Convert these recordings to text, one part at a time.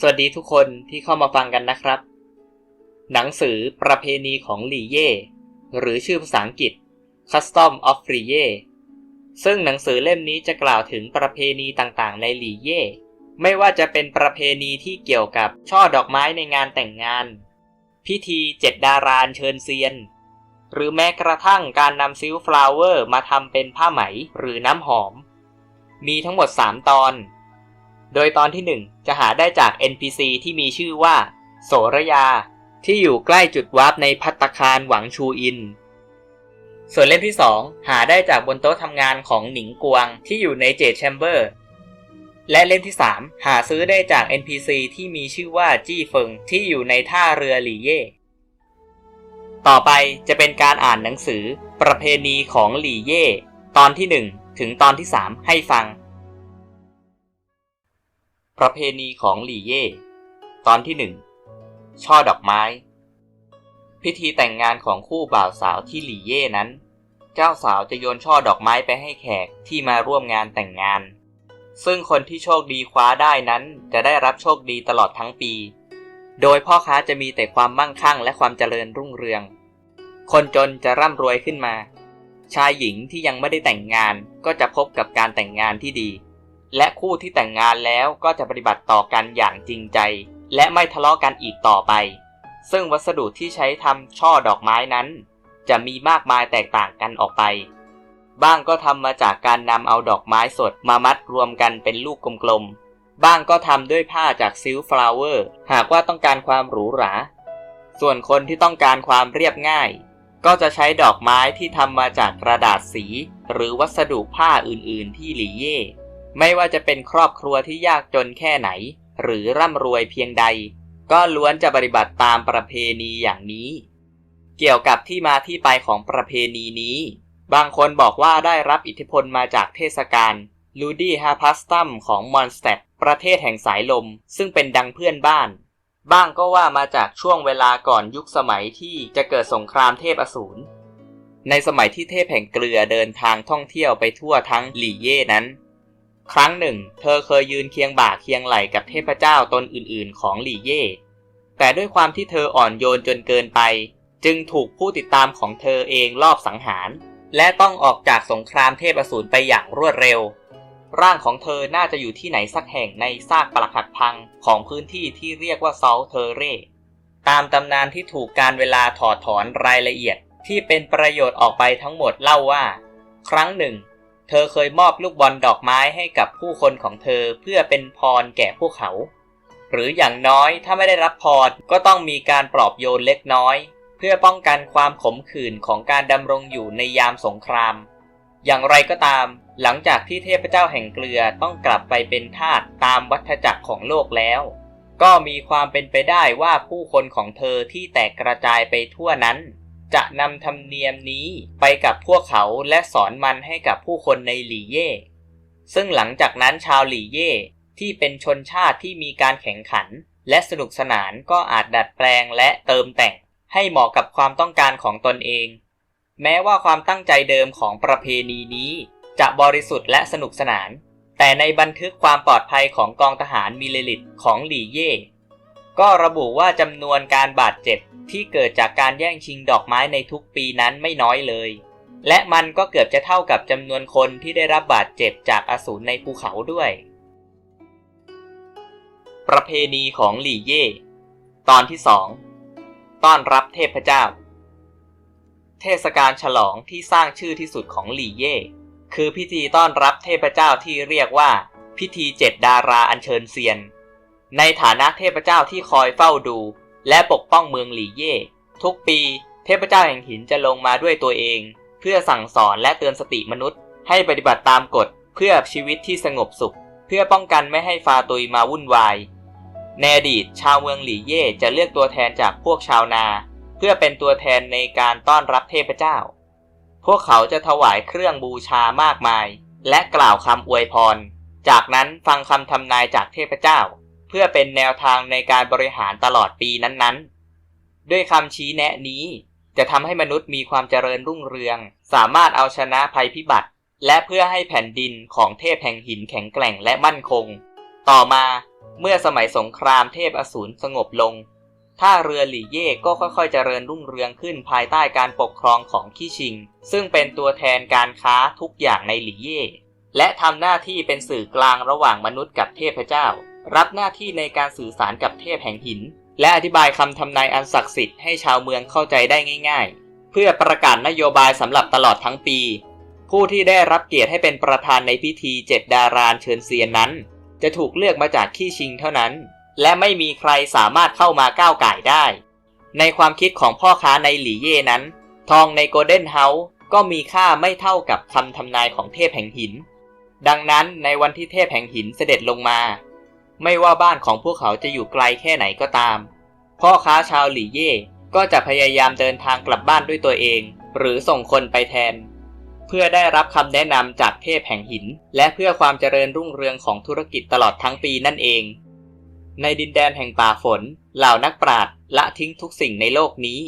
สวัสดีทุกคนที่เข้ามาฟังกันนะครับ หนังสือประเพณีของหลีเย่หรือชื่อภาษาอังกฤษ Custom of หลีเย่ซึ่งหนังสือเล่มนี้จะกล่าวถึงประเพณีต่างๆ ในหลีเย่ไม่ว่าจะเป็นประเพณีที่เกี่ยวกับช่อดอกไม้ในงานแต่งงาน พิธีเจ็ดดารานเชิญเซียน หรือแม้กระทั่งการนำซิลฟลาวเวอร์มาทำเป็นผ้าไหมหรือน้ำหอม มีทั้งหมด 3 ตอน โดยตอนที่ 1 จะหาได้จาก NPC ที่มีชื่อว่า โสระยา ที่อยู่ใกล้จุดวาร์ปในพัตคารหวังชูอิน ส่วนเล่มที่ 2 หาได้จากบนโต๊ะทำงานของหนิงกวงที่อยู่ในเจดแชมเบอร์ และเล่มที่ 3 หาซื้อได้จาก NPC ที่มีชื่อว่าจี้เฟิงที่อยู่ในท่าเรือหลี่เย่ ต่อไปจะเป็นการอ่านหนังสือ ประเพณีของหลี่เย่ ตอนที่ 1 ถึงตอนที่ 3 ให้ฟัง ประเพณีของหลี่เย่ ตอนที่หนึ่ง ช่อดอกไม้ พิธีแต่งงานของคู่บ่าวสาวที่หลี่เย่นั้น เจ้าสาวจะโยนช่อดอกไม้ไปให้แขกที่มาร่วมงานแต่งงาน ซึ่งคนที่โชคดีคว้าได้นั้นจะได้รับโชคดีตลอดทั้งปี โดยพ่อค้าจะมีแต่ความมั่งคั่งและความเจริญรุ่งเรือง คนจนจะร่ำรวยขึ้นมา ชายหญิงที่ยังไม่ได้แต่งงานก็จะพบกับการแต่งงานที่ดี และคู่ที่แต่งงานแล้วก็จะปฏิบัติต่อกันอย่างจริงใจ และไม่ทะเลาะกันอีกต่อไป ซึ่งวัสดุที่ใช้ทำช่อดอกไม้นั้น จะมีมากมายแตกต่างกันออกไป บ้างก็ทำมาจากการนำเอาดอกไม้สดมามัดรวมกันเป็นลูกกลมๆ บ้างก็ทำด้วยผ้าจากซิลฟลาวเวอร์ หากว่าต้องการความหรูหรา ส่วนคนที่ต้องการความเรียบง่าย ก็จะใช้ดอกไม้ที่ทำมาจากกระดาษสี หรือวัสดุผ้าอื่นๆ ที่หลีเย่ ไม่ว่าจะเป็นครอบครัวที่ยากจนแค่ไหน หรือร่ำรวยเพียงใด ก็ล้วนจะปฏิบัติตามประเพณีอย่างนี้ เกี่ยวกับที่มาที่ไปของประเพณีนี้ บางคนบอกว่าได้รับอิทธิพลมาจากเทศกาลลูดี้ฮาพัสตัมของมอนสเตดประเทศแห่งสายลม ซึ่งเป็นดังเพื่อนบ้าน บ้างก็ว่ามาจากช่วงเวลาก่อนยุคสมัยที่จะเกิดสงครามเทพอสูรในสมัยที่เทพแห่งเกลือเดินทางท่องเที่ยวไปทั่วทั้งหลี่เย่นั้น ครั้งหนึ่ง เธอเคยยืนเคียงบ่าเคียงไหล่กับเทพเจ้าตนอื่น ๆ ของหลี่เย่ แต่ด้วยความที่เธออ่อนโยนจนเกินไป จึงถูกผู้ติดตามของเธอเองลอบสังหาร และต้องออกจากสงครามเทพอสูรไปอย่างรวดเร็ว ร่างของเธอน่าจะอยู่ที่ไหนสักแห่งในซากปรักหักพังของพื้นที่ที่เรียกว่าเซอลเทเรตามตำนานที่ถูกการเวลาถอดถอนรายละเอียดที่เป็นประโยชน์ออกไปทั้งหมดเล่าว่า ครั้งหนึ่ง เธอเคยมอบลูกบอลดอกไม้ให้กับผู้คนของเธอเพื่อเป็นพรแก่พวกเขา หรืออย่างน้อยถ้าไม่ได้รับพรก็ต้องมีการปลอบโยนเล็กน้อย เพื่อป้องกันความขมขื่นของการดำรงอยู่ในยามสงคราม อย่างไรก็ตาม หลังจากที่เทพเจ้าแห่งเกลือต้องกลับไปเป็นทาสตามวัฏจักรของโลกแล้ว ก็มีความเป็นไปได้ว่าผู้คนของเธอที่แตกกระจายไปทั่วนั้น จะนำธรรมเนียมนี้ไปกับพวกเขาและสอนมันให้กับผู้คนในหลี่เย่ ซึ่งหลังจากนั้นชาวหลี่เย่ที่เป็นชนชาติที่มีการแข่งขัน และสนุกสนานก็อาจดัดแปลงและเติมแต่ง ให้เหมาะกับความต้องการของตนเอง แม้ว่าความตั้งใจเดิมของประเพณีนี้ จะบริสุทธิ์และสนุกสนาน แต่ในบันทึกความปลอดภัยของกองทหารมิลลิลิตของหลี่เย่ ก็ระบุว่าจำนวนการบาดเจ็บที่เกิดจากการแย่งชิงดอกไม้ในทุกปีนั้นไม่น้อยเลย และมันก็เกือบจะเท่ากับจำนวนคนที่ได้รับบาดเจ็บจากอสูรในภูเขาด้วย ประเพณีของหลี่เย่ตอนที่สองต้อนรับเทพเจ้า เทศกาลฉลองที่สร้างชื่อที่สุดของหลี่เย่คือพิธีต้อนรับเทพเจ้าที่เรียกว่า พิธีเจ็ดดาราอัญเชิญเซียน ในฐานะเทพเจ้าที่คอยเฝ้าดู และปกป้องเมืองหลี่เย่ ทุกปีเทพเจ้าแห่งหินจะลงมาด้วยตัวเอง เพื่อสั่งสอนและเตือนสติมนุษย์ ให้ปฏิบัติตามกฎเพื่อชีวิตที่สงบสุข เพื่อป้องกันไม่ให้ฟาตุยมาวุ่นวายในอดีตชาวเมืองหลี่เย่จะเลือกตัวแทนจากพวกชาวนา เพื่อเป็นตัวแทนในการต้อนรับเทพเจ้า พวกเขาจะถวายเครื่องบูชามากมาย และกล่าวคำอวยพร จากนั้นฟังคำทำนายจากเทพเจ้า เพื่อเป็นแนวทางในการบริหารตลอดปีนั้นๆ ด้วยคำชี้แนะนี้จะทำให้มนุษย์มีความเจริญรุ่งเรือง สามารถเอาชนะภัยพิบัติ และเพื่อให้แผ่นดินของเทพแห่งหินแข็งแกร่งและมั่นคง ต่อมาเมื่อสมัยสงครามเทพอสูรสงบลง ท่าเรือหลี่เย่ก็ค่อยๆ เจริญรุ่งเรืองขึ้นภายใต้การปกครองของขี้ชิง ซึ่งเป็นตัวแทนการค้าทุกอย่างในหลี่เย่และทำหน้าที่เป็นสื่อกลางระหว่างมนุษย์กับเทพเจ้า รับหน้าที่ในการสื่อสารกับเทพแห่งหิน และอธิบายคำทำนายอันศักดิ์สิทธิ์ให้ชาวเมืองเข้าใจได้ง่าย ๆ เพื่อประกาศนโยบายสำหรับตลอดทั้งปี ผู้ที่ได้รับเกียรติให้เป็นประธานในพิธีเจ็ดดารานเชิญเซียนนั้น จะถูกเลือกมาจากขี้ชิงเท่านั้น และไม่มีใครสามารถเข้ามาก้าวไก่ได้ ในความคิดของพ่อค้าในหลี่เย่นั้น ทองในโกลเด้นเฮาส์ก็มีค่าไม่เท่ากับคำทำนายของเทพแห่งหิน ดังนั้นในวันที่เทพแห่งหินเสด็จลงมา ไม่ว่าบ้านของพวกเขาจะอยู่ไกลแค่ไหนก็ตาม พ่อค้าชาวหลี่เย่ก็จะพยายามเดินทางกลับบ้านด้วยตัวเอง หรือส่งคนไปแทน เพื่อได้รับคำแนะนำจากเทพแห่งหิน และเพื่อความเจริญรุ่งเรืองของธุรกิจตลอดทั้งปีนั่นเอง ในดินแดนแห่งป่าฝน เหล่านักปราชญ์ละทิ้งทุกสิ่งในโลกนี้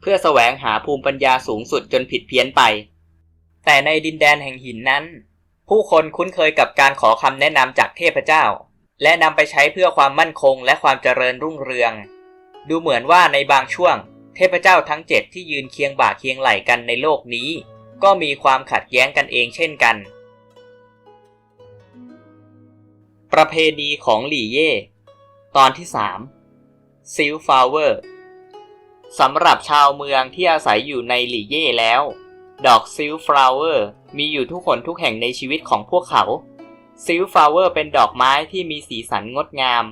เพื่อแสวงหาภูมิปัญญาสูงสุดจนผิดเพี้ยนไป แต่ในดินแดนแห่งหินนั้น ผู้คนคุ้นเคยกับการขอคำแนะนำจากเทพเจ้า และนำไปใช้เพื่อความมั่นคงและความเจริญรุ่งเรือง ดูเหมือนว่าในบางช่วง เทพเจ้าทั้งเจ็ดที่ยืนเคียงบ่าเคียงไหล่กันในโลกนี้ ก็มีความขัดแย้งกันเองเช่นกัน ประเพณีของหลี่เย่ตอนที่ 3 ซิลฟาวเวอร์สำหรับชาวเมืองที่อาศัยอยู่ในหลี่เย่แล้ว ดอกซิลฟลาวเวอร์มีอยู่ทุกคนทุกแห่งในชีวิตของพวกเขา ซิลฟลาวเวอร์เป็นดอกไม้ที่มีสีสันงดงาม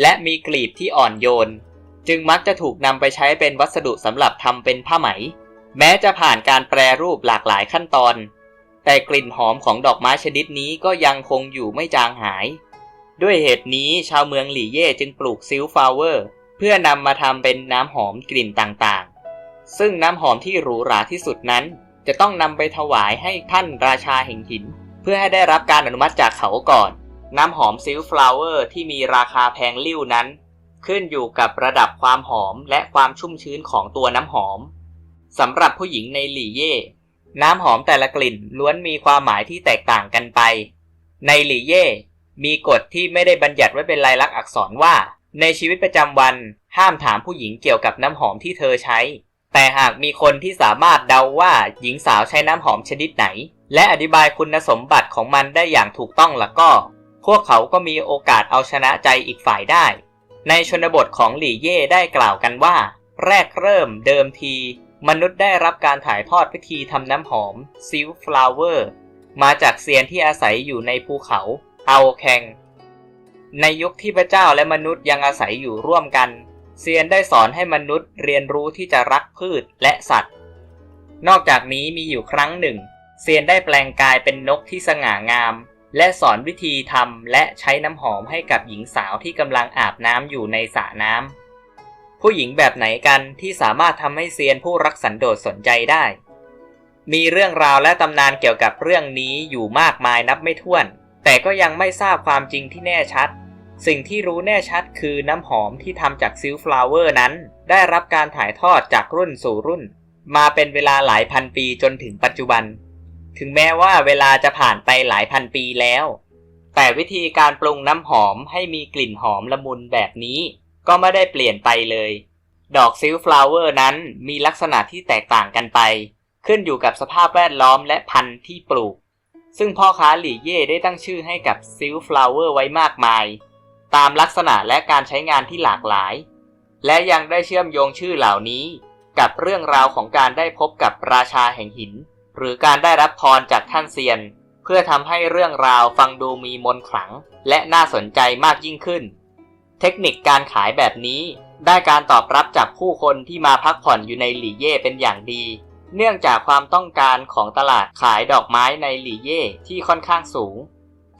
และมีกลีบที่อ่อนโยน จึงมักจะถูกนำไปใช้เป็นวัสดุสำหรับทำเป็นผ้าไหม แม้จะผ่านการแปรรูปหลากหลายขั้นตอน แต่กลิ่นหอมของดอกไม้ชนิดนี้ก็ยังคงอยู่ไม่จางหาย ด้วยเหตุนี้ชาวเมืองหลี่เย่จึงปลูกซิลฟลาวเวอร์เพื่อนำมาทำเป็นน้ำหอมกลิ่นต่างๆ ซึ่งน้ำหอมที่หรูหราที่สุดนั้น จะต้องนำไปถวายให้ท่านราชาแห่งหิน พื่อให้ได้รับการอนุมัติจากเขาก่อน น้ำหอมซิลฟลาวเวอร์ที่มีราคาแพงลิ่วนั้น ขึ้นอยู่กับระดับความหอมและความชุ่มชื้นของตัวน้ำหอมสำหรับผู้หญิงในหลี่เย่ น้ำหอมแต่ละกลิ่นล้วนมีความหมายที่แตกต่างกันไป ในหลี่เย่ มีกฎที่ไม่ได้บัญญัติไว้เป็นลายลักษณ์อักษรว่า ในชีวิตประจำวันห้ามถามผู้หญิงเกี่ยวกับน้ำหอมที่เธอใช้ แต่หากมีคนที่สามารถเดาว่าหญิงสาวใช้น้ำหอมชนิดไหน และอธิบายคุณสมบัติของมันได้อย่างถูกต้องแล้วก็ พวกเขาก็มีโอกาสเอาชนะใจอีกฝ่ายได้ ในชนบทของหลี่เย่ได้กล่าวกันว่า แรกเริ่มเดิมที มนุษย์ได้รับการถ่ายทอดพิธีทำน้ำหอมซิลฟลาวเวอร์มาจากเซียนที่อาศัยอยู่ในภูเขาเอาแคงในยุคที่พระเจ้าและมนุษย์ยังอาศัยอยู่ร่วมกัน เซียนได้สอนให้มนุษย์เรียนรู้ที่จะรักพืชและสัตว์ นอกจากนี้มีอยู่ครั้งหนึ่ง เซียนได้แปลงกายเป็นนกที่สง่างาม และสอนวิธีทำและใช้น้ำหอมให้กับหญิงสาวที่กำลังอาบน้ำอยู่ในสระน้ำผู้หญิงแบบไหนกันที่สามารถทำให้เซียนผู้รักสันโดษสนใจได้ มีเรื่องราวและตำนานเกี่ยวกับเรื่องนี้อยู่มากมายนับไม่ถ้วน แต่ก็ยังไม่ทราบความจริงที่แน่ชัด สิ่งที่รู้แน่ชัดคือน้ำหอมที่ทำจากซิลฟลาวเวอร์นั้น ได้รับการถ่ายทอดจากรุ่นสู่รุ่น มาเป็นเวลาหลายพันปีจนถึงปัจจุบัน ถึงแม้ว่าเวลาจะผ่านไปหลายพันปีแล้ว แต่วิธีการปรุงน้ำหอมให้มีกลิ่นหอมละมุนแบบนี้ ก็ไม่ได้เปลี่ยนไปเลย ดอกซิลฟลาวเวอร์นั้นมีลักษณะที่แตกต่างกันไป ขึ้นอยู่กับสภาพแวดล้อมและพันธุ์ที่ปลูก ซึ่งพ่อค้าหลี่เย่ได้ตั้งชื่อให้กับซิลฟลาวเวอร์ไว้มากมาย ตามลักษณะและการใช้งานที่หลากหลาย และยังได้เชื่อมโยงชื่อเหล่านี้ กับเรื่องราวของการได้พบกับราชาแห่งหิน หรือการได้รับพรจากท่านเซียน เพื่อทำให้เรื่องราวฟังดูมีมนขลัง และน่าสนใจมากยิ่งขึ้น เทคนิคการขายแบบนี้ ได้การตอบรับจากผู้คนที่มาพักผ่อนอยู่ในหลี่เย่เป็นอย่างดี เนื่องจากความต้องการของตลาดขายดอกไม้ในหลี่เย่ที่ค่อนข้างสูง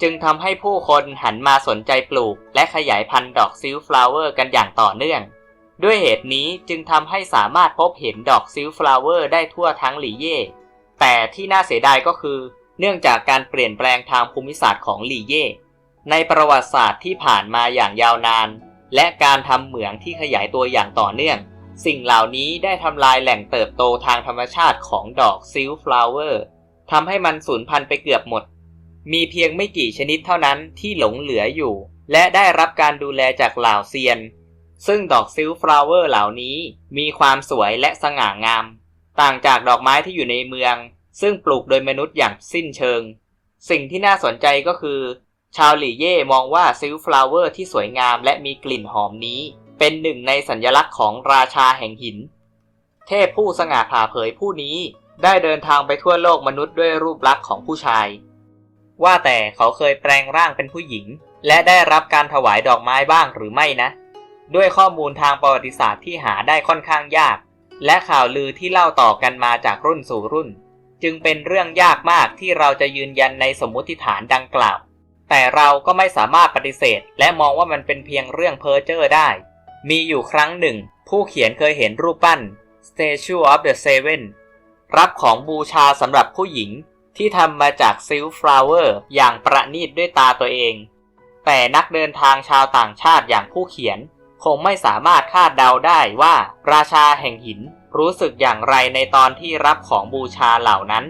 จึงทำให้ผู้คนหันมาสนใจปลูก และขยายพันธุ์ดอกซิลฟลาวเวอร์กันอย่างต่อเนื่องด้วยเหตุนี้จึงทำให้สามารถพบเห็นดอกซิลฟลาวเวอร์ได้ทั่วทั้งหลี่เย่ แต่ที่น่าเสียดายก็คือ เนื่องจากการเปลี่ยนแปลงทางภูมิศาสตร์ของหลี่เย่ในประวัติศาสตร์ที่ผ่านมาอย่างยาวนาน และการทำเหมืองที่ขยายตัวอย่างต่อเนื่อง สิ่งเหล่านี้ได้ทำลายแหล่งเติบโตทางธรรมชาติของดอกซิลฟลาวเวอร์ทำให้มันสูญพันธุ์ไปเกือบหมด มีเพียงไม่กี่ชนิดเท่านั้นที่หลงเหลืออยู่ และได้รับการดูแลจากเหล่าเซียน ซึ่งดอกซิลฟลาวเวอร์เหล่านี้มีความสวยและสง่างาม ต่างจากดอกไม้ที่อยู่ในเมือง ซึ่งปลูกโดยมนุษย์อย่างสิ้นเชิง สิ่งที่น่าสนใจก็คือ ชาวหลี่เย่มองว่าซิลฟลาวเวอร์ที่สวยงามและมีกลิ่นหอมนี้ เป็นหนึ่งในสัญลักษณ์ของราชาแห่งหิน เทพผู้สง่าผ่าเผยผู้นี้ได้เดินทางไปทั่วโลกมนุษย์ด้วยรูปลักษณ์ของผู้ชาย ว่าแต่เขาเคยแปลงร่างเป็นผู้หญิง และได้รับการถวายดอกไม้บ้างหรือไม่นะ ด้วยข้อมูลทางประวัติศาสตร์ที่หาได้ค่อนข้างยาก และข่าวลือที่เล่าต่อกันมาจากรุ่นสู่รุ่น จึงเป็นเรื่องยากมากที่เราจะยืนยันในสมมุติฐานดังกล่าว แต่เราก็ไม่สามารถปฏิเสธ และมองว่ามันเป็นเพียงเรื่องเพ้อเจ้อได้ มีอยู่ครั้งหนึ่ง ผู้เขียนเคยเห็นรูปปั้น Statue of the Seven รับของบูชาสำหรับผู้หญิงที่ทำมาจากซิลฟลาวเวอร์อย่างประณีตด้วยตาตัวเอง แต่นักเดินทางชาวต่างชาติอย่างผู้เขียน คงไม่สามารถคาดเดาได้ว่า ราชาแห่งหินรู้สึกอย่างไรในตอนที่รับของบูชาเหล่านั้น